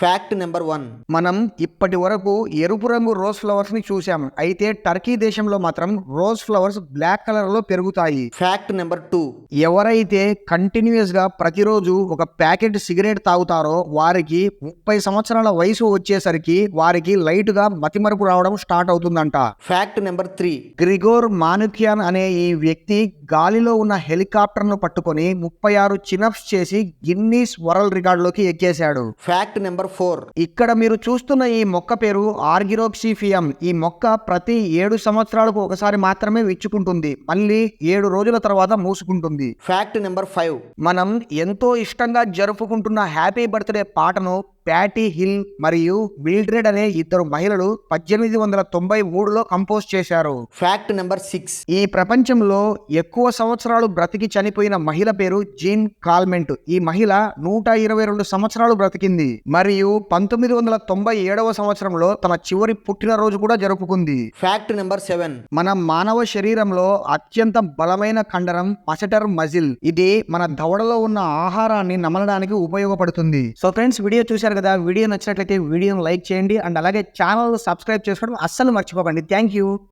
Fact number one మనం ఇప్పటి వరకు ఎరుపు రంగు రోజ్ ఫ్లవర్స్ని చూసాం అయితే టర్కీ దేశంలో మాత్రం రోజ్ ఫ్లవర్స్ బ్లాక్ కలర్లో పెరుగుతాయి. ఫ్యాక్ట్ నెంబర్ టూ ఎవరైతే కంటిన్యూస్గా ప్రతిరోజు ఒక ప్యాకెట్ సిగరెట్ తాగుతారో వారికి ముప్పై సంవత్సరాల వయసు వచ్చేసరికి వారికి లైట్గా మతిమరుపు రావడం స్టార్ట్ అవుతుందంట. Fact number three Grigor Manukyan అనే ఈ వ్యక్తి గాలిలో ఉన్న హెలికాప్టర్ను పట్టుకొని ముప్పై ఆరు చినప్స్ చేసి గిన్నీస్ వరల్డ్ రికార్డులోకి ఎక్కేశాడు. ఫ్యాక్ట్ నెంబర్ ఫోర్ ఇక్కడ మీరు చూస్తున్న ఈ మొక్క పేరు ఆర్గిరోక్సిఫియం. ఈ మొక్క ప్రతి ఏడు సంవత్సరాలకు ఒకసారి మాత్రమే విచ్చుకుంటుంది. మళ్ళీ ఏడు రోజుల తర్వాత మూసుకుంటుంది. ఫ్యాక్ట్ నెంబర్ ఫైవ్ మనం ఎంతో ఇష్టంగా జరుపుకుంటున్న హ్యాపీ బర్త్డే పాటను ప్యాటీ హిల్ మరియు మిల్డ్రెడ్ అనే ఇద్దరు మహిళలు పద్దెనిమిది వందల తొంభై మూడులో కంపోజ్ చేశారు. ఫ్యాక్ట్ నెంబర్ సిక్స్ ఈ ప్రపంచంలో ఎక్కువ సంవత్సరాలు బ్రతికి చనిపోయిన మహిళ పేరు జీన్ కాల్మెంట్. ఈ మహిళ నూట ఇరవై రెండు సంవత్సరాలు బ్రతికింది మరియు పంతొమ్మిది వందల తొంభై ఏడవ సంవత్సరంలో తన చివరి పుట్టినరోజు కూడా జరుపుకుంది. ఫ్యాక్ట్ నెంబర్ సెవెన్ మన మానవ శరీరంలో అత్యంత బలమైన కండరం మసటర్ మజిల్. ఇది మన దవడలో ఉన్న ఆహారాన్ని నమలడానికి ఉపయోగపడుతుంది. సో ఫ్రెండ్స్ వీడియో చూశారు కదా వీడియో నచ్చినట్లయితే వీడియోను లైక్ చేయండి. అండ్ అలాగే ఛానల్ సబ్స్క్రైబ్ చేసుకోవడం అస్సలు మర్చిపోకండి. Thank you.